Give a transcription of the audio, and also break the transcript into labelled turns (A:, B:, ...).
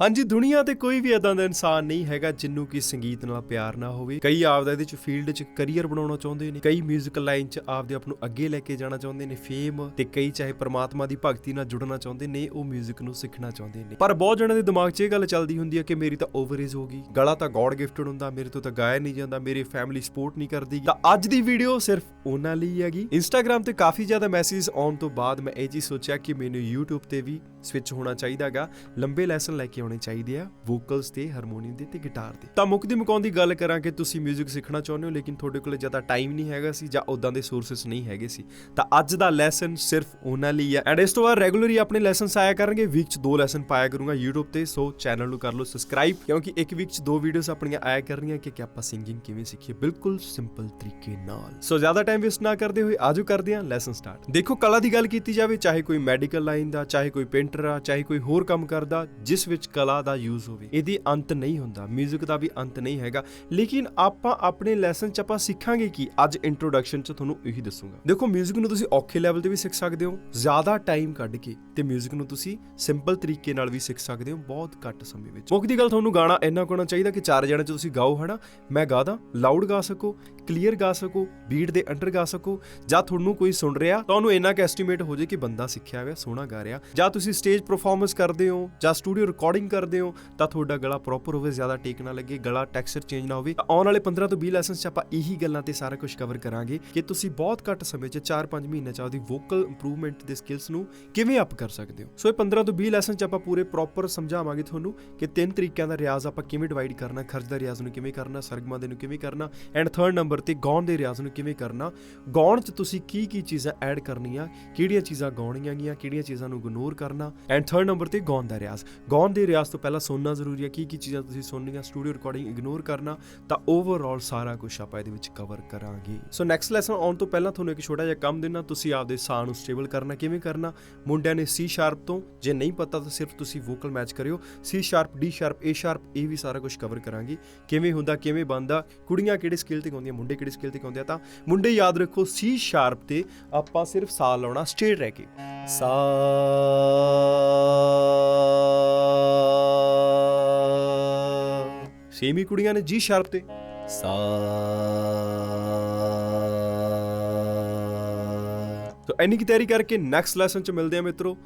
A: ਹਾਂਜੀ ਦੁਨੀਆ ਤੇ ਕੋਈ ਵੀ ਇਦਾਂ ਦਾ ਇਨਸਾਨ ਨਹੀਂ ਹੈਗਾ ਜਿੰਨੂੰ ਕਿ ਸੰਗੀਤ ਨਾਲ ਪਿਆਰ ਨਾ ਹੋਵੇ ਕਈ ਆਪਦਾ ਇਹਦੇ ਚ ਫੀਲਡ ਚ ਕੈਰੀਅਰ ਬਣਾਉਣਾ ਚਾਹੁੰਦੇ ਨੇ ਕਈ 뮤지컬 ਲਾਈਨ ਚ ਆਪਦੇ ਆਪ ਨੂੰ ਅੱਗੇ ਲੈ ਕੇ ਜਾਣਾ ਚਾਹੁੰਦੇ ਨੇ ਫੇਮ ਤੇ ਕਈ ਚਾਹੇ ਪ੍ਰਮਾਤਮਾ ਦੀ ਭਗਤੀ ਨਾਲ ਜੁੜਨਾ ਚਾਹੁੰਦੇ ਨੇ ਉਹ 뮤직 ਨੂੰ ਸਿੱਖਣਾ ਚਾਹੁੰਦੇ ਨੇ ਪਰ ਬਹੁਤ ਜਣਾਂ ਦੇ ਦਿਮਾਗ 'ਚ ਇਹ ਗੱਲ ਚੱਲਦੀ ਹੁੰਦੀ ਹੈ ਕਿ ਮੇਰੀ ਤਾਂ ਓਵਰ ਏਜ ਹੋ ਗਈ ਗਲਾ ਤਾਂ ਗੋਡ ਗਿਫਟਡ ਹੁੰਦਾ ਮੇਰੇ ਤੋਂ ਤਾਂ ਗਾਇਆ ਨਹੀਂ ਜਾਂਦਾ ਮੇਰੀ ਫੈਮਿਲੀ ਸਪੋਰਟ ਨਹੀਂ ਕਰਦੀ ਤਾਂ ਅੱਜ ਦੀ ਵੀਡੀਓ ਸਿਰਫ ਉਹਨਾਂ ਲਈ ਹੈਗੀ ਇੰਸਟਾਗ੍ਰam ਤੇ ਕਾਫੀ ਜ਼ਿਆਦਾ ਮੈਸੇਜ ਆਉਣ ਤੋਂ ਬਾਅਦ ਮੈਂ ਇਹ ਚੀਜ਼ ਸੋਚਿਆ ਕਿ ਮੈਨੂੰ YouTube ਤੇ ਵੀ ਸਵਿਚ ਹੋਣਾ ਚਾਹੀਦਾਗਾ ਲੰਬੇ ਲੈਸਨ ਲੈ ਕੇ ਆਉਣੇ ਚਾਹੀਦੇ ਆ ਵੋਕਲਸ ਤੇ ਹਾਰਮੋਨੀਅਮ ਦੇ ਤੇ ਗਿਟਾਰ ਦੇ। ਤਾਂ ਮੁੱਕਦੀ ਮੁਕਾਉਣ ਦੀ ਗੱਲ ਕਰਾਂ ਕਿ ਤੁਸੀਂ 뮤직 ਸਿੱਖਣਾ ਚਾਹੁੰਦੇ ਹੋ, ਲੇਕਿਨ ਤੁਹਾਡੇ ਕੋਲ ਜ਼ਿਆਦਾ ਟਾਈਮ ਨਹੀਂ ਹੈਗਾ ਸੀ ਜਾਂ ਉਦਾਂ ਦੇ ਸੋਰਸਸ ਨਹੀਂ ਹੈਗੇ ਸੀ। ਤਾਂ ਅੱਜ ਦਾ ਲੈਸਨ ਸਿਰਫ ਉਹਨਾਂ ਲਈ ਹੈ ਐਂਡ ਇਸ ਤੋਂ ਬਾਅਦ ਰੈਗੂਲਰਲੀ ਆਪਣੇ ਲੈਸਨਸ ਆਇਆ ਕਰਨਗੇ ਵੀਕ ਚ ਦੋ ਲੈਸਨ ਪਾਇਆ ਕਰੂੰਗਾ YouTube ਤੇ ਸੋ ਚੈਨਲ ਨੂੰ ਕਰ ਲਓ ਸਬਸਕ੍ਰਾਈਬ ਕਿਉਂਕਿ ਇੱਕ ਵੀਕ ਚ ਦੋ ਵੀਡੀਓਜ਼ ਆਪਣੀਆਂ ਆਇਆ ਕਰਨੀਆਂ ਕਿ ਕਿ ਆਪਾਂ ਸਿੰਗਿੰਗ ਕਿਵੇਂ ਸਿੱਖੀਏ। ਬਿਲਕੁਲ ਸਿੰਪਲ ਤਰੀਕੇ ਨਾਲ। ਸੋ ਜ਼ਿਆਦਾ ਟਾਈਮ ਵੇਸਟ ਨਾ ਕਰਦੇ ਹੋਏ, ਆਜੋ ਕਰਦੇ ਹਾਂ ਲੈਸਨ ਸਟਾਰਟ ਦੇਖੋ, ਕਲਾ ਦੀ ਗੱਲ ਕੀਤੀ ਜਾਵੇ, ਚਾਹੇ ਕੋਈ ਮੈਡੀਕਲ ਲਾਈਨ ਦਾ, ਚਾਹੇ ਕੋਈ ਪੇਂਟ ਪੇਂਟਰ ਆ ਚਾਹੇ ਕੋਈ ਹੋਰ ਕੰਮ ਕਰਦਾ ਜਿਸ ਵਿੱਚ ਕਲਾ ਦਾ ਯੂਜ਼ ਹੋਵੇ ਇਹਦੀ ਅੰਤ ਨਹੀਂ ਹੁੰਦਾ 뮤직 ਦਾ ਵੀ ਅੰਤ ਨਹੀਂ ਹੈਗਾ ਲੇਕਿਨ ਆਪਾਂ ਆਪਣੇ ਲੈਸਨ ਚ ਆਪਾਂ ਸਿੱਖਾਂਗੇ ਕੀ ਅੱਜ ਇੰਟਰੋਡਕਸ਼ਨ ਚ ਤੁਹਾਨੂੰ ਇਹੀ ਦੱਸੂਗਾ ਦੇਖੋ 뮤직 ਨੂੰ ਤੁਸੀਂ ਔਖੇ ਲੈਵਲ ਤੇ ਵੀ ਸਿੱਖ ਸਕਦੇ ਹੋ ਜ਼ਿਆਦਾ ਟਾਈਮ ਕੱਢ ਕੇ ਤੇ 뮤직 ਨੂੰ ਤੁਸੀਂ ਸਿੰਪਲ ਤਰੀਕੇ ਨਾਲ ਵੀ ਸਿੱਖ ਸਕਦੇ ਹੋ ਬਹੁਤ ਘੱਟ ਸਮੇਂ ਵਿੱਚ ਮੁੱਖ ਦੀ ਗੱਲ ਤੁਹਾਨੂੰ ਗਾਣਾ ਇੰਨਾ ਕੋਣਾ ਚਾਹੀਦਾ ਕਿ ਚਾਰ ਜਣੇ ਚ ਤੁਸੀਂ ਗਾਓ ਹਨਾ ਮੈਂ ਗਾਦਾ ਲਾਊਡ ਗਾ ਸਕੋ ਕਲੀਅਰ ਗਾ ਸਕੋ ਬੀਟ ਦੇ ਅੰਡਰ ਗਾ ਸਕੋ ਜਾਂ ਤੁਹਾਨੂੰ ਕੋਈ ਸੁਣ ਰਿਹਾ ਤੁਹਾਨੂੰ ਇੰਨਾ ਕਿ ਐਸਟੀਮੇਟ ਹੋ ਜੇ ਕਿ ਬੰਦਾ ਸਿੱਖਿਆ ਹੋਇਆ ਸੋਹਣਾ ਗਾ ਰਿਹਾ ਜਾਂ ਤੁਸੀਂ ਸਟੇਜ ਪਰਫਾਰਮੈਂਸ ਕਰਦੇ ਹੋ ਜਾਂ ਸਟੂਡੀਓ ਰਿਕਾਰਡਿੰਗ ਕਰਦੇ ਹੋ, ਤਾਂ ਤੁਹਾਡਾ ਗਲਾ ਪ੍ਰੋਪਰ ਹੋਵੇ, ਜ਼ਿਆਦਾ ਟੇਕ ਨਾ ਲੱਗੇ, ਗਲਾ ਟੈਕਸਚਰ ਚੇਂਜ ਨਾ ਹੋਵੇ। ਆਉਣ ਵਾਲੇ 15 ਤੋਂ 20 ਲੈਸਨਸ ਚ ਆਪਾਂ ਇਹੀ ਗੱਲਾਂ ਤੇ ਸਾਰਾ ਕੁਝ ਕਵਰ ਕਰਾਂਗੇ ਕਿ ਤੁਸੀਂ ਬਹੁਤ ਘੱਟ ਸਮੇਂ ਚ 4-5 ਮਹੀਨੇ ਚ ਆਪਦੀ ਵੋਕਲ ਇੰਪਰੂਵਮੈਂਟ ਦੇ ਸਕਿੱਲਸ ਨੂੰ ਕਿਵੇਂ ਅਪ ਕਰ ਸਕਦੇ ਹੋ। ਸੋ ਇਹ 15 ਤੋਂ 20 ਲੈਸਨ ਚ ਆਪਾਂ ਪੂਰੇ ਪ੍ਰੋਪਰ ਸਮਝਾਵਾਂਗੇ ਤੁਹਾਨੂੰ ਕਿ ਤਿੰਨ ਤਰੀਕਿਆਂ ਦਾ ਰਿਆਜ਼ ਆਪਾਂ ਕਿਵੇਂ ਡਿਵਾਈਡ ਕਰਨਾ, ਖਰਚ ਦਾ ਰਿਆਜ਼ ਨੂੰ ਕਿਵੇਂ ਕਰਨਾ, ਸਰਗਮਾਂ ਦੇ ਨੂੰ ਕਿਵੇਂ ਕਰਨਾ ਐਂਡ ਥਰਡ ਨੰਬਰ ਤੇ ਗਾਉਣ ਦੇ ਰਿਆਜ਼ ਨੂੰ ਕਿਵੇਂ ਕਰਨਾ। ਗਾਉਣ ਚ ਤੁਸੀਂ ਕੀ ਕੀ ਚੀਜ਼ਾਂ ਐਡ ਕਰਨੀਆਂ, ਕਿਹੜੀਆਂ ਚੀਜ਼ਾਂ ਗਾਉਣੀਆਂ ਗੀਆਂ, ਕਿਹੜੀਆਂ ਚੀਜ਼ਾਂ ਨੂੰ ਇਗਨੋਰ ਕਰਨਾ ਐਂਡ ਥਰਡ ਨੰਬਰ ਤੇ ਗਾਉਣ ਦਾ ਰਿਆਜ਼। ਗਾਉਣ ਦੇ ਰਿਆਜ਼ ਤੋਂ ਪਹਿਲਾਂ ਸੁਣਨਾ ਜ਼ਰੂਰੀ ਹੈ, ਕੀ ਕੀ ਚੀਜ਼ਾਂ ਤੁਸੀਂ ਸੁਣਨੀਆਂ ਸਟੂਡੀਓ ਰਿਕਾਰਡਿੰਗ ਇਗਨੋਰ ਕਰਨਾ, ਤਾਂ ਓਵਰਆਲ ਸਾਰਾ ਕੁਝ ਆਪਾਂ ਇਹਦੇ ਵਿੱਚ ਕਵਰ ਕਰਾਂਗੇ। ਸੋ ਨੈਕਸਟ ਲੈਸਨ ਆਉਣ ਤੋਂ ਪਹਿਲਾਂ ਤੁਹਾਨੂੰ ਇੱਕ ਛੋਟਾ ਜਿਹਾ ਕੰਮ ਦੇਣਾ, ਤੁਸੀਂ ਆਪਦੇ ਸਾਹ ਨੂੰ ਸਟੇਬਲ ਕਰਨਾ, ਕਿਵੇਂ ਕਰਨਾ? ਮੁੰਡਿਆਂ ਨੇ ਸੀ ਸ਼ਾਰਪ ਤੋਂ, ਜੇ ਨਹੀਂ ਪਤਾ ਤਾਂ ਸਿਰਫ ਤੁਸੀਂ ਵੋਕਲ ਮੈਚ ਕਰਿਓ। C sharp D sharp A sharp ਇਹ ਵੀ ਸਾਰਾ ਕੁਝ ਕਵਰ ਕਰਾਂਗੇ। ਕਿਵੇਂ ਹੁੰਦਾ, ਕਿਵੇਂ ਬਣਦਾ, ਕੁੜੀਆਂ ਕਿਹੜੇ ਸਕਿੱਲ ਤੇ ਗਾਉਂਦੀਆਂ, ਮੁੰਡੇ ਕਿਹੜੇ ਸਕਿੱਲ ਤੇ ਗਾਉਂਦੇ ਆ, ਤਾਂ ਮੁੰਡੇ ਯਾਦ ਰੱਖੋ ਸੀ ਸ਼ਾਰਪ ਤੇ ਆਪਾਂ ਸਿਰਫ ਸਾਹ ਲਾਉਣਾ ਸਟੇਟ ਰਹਿ ਕੇ। ਸਾ ਸੇਮ ਹੀ ਕੁੜੀਆਂ ਨੇ ਜੀ ਸ਼ਾਰਪ ਤੇ। ਸਾ ਤੋ ਇੰਨੀ ਕੀ ਤਿਆਰੀ ਕਰਕੇ ਨੈਕਸਟ ਲੈਸਨ ਚ ਮਿਲਦੇ ਆ ਮਿੱਤਰੋ।